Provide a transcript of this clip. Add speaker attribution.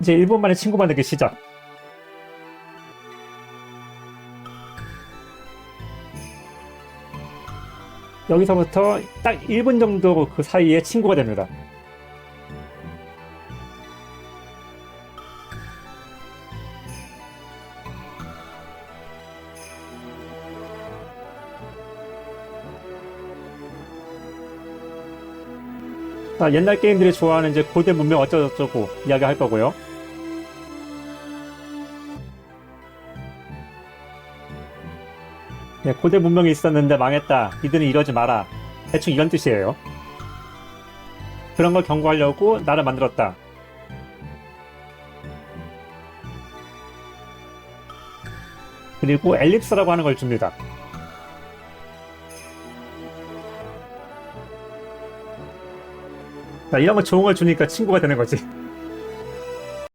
Speaker 1: 이제 1분 만에 친구 만들기 시작. 여기서부터 딱 1분 정도 그 사이에 친구가 됩니다. 자, 옛날 게임들이 좋아하는 이제 고대 문명 어쩌고저쩌고 이야기 할 거고요. 네, 고대 문명이 있었는데 망했다. 이들은 이러지 마라. 대충 이런 뜻이에요. 그런 걸 경고하려고 나를 만들었다. 그리고 엘립스라고 하는 걸 줍니다. 자, 이런 거 좋은 걸 주니까 친구가 되는 거지.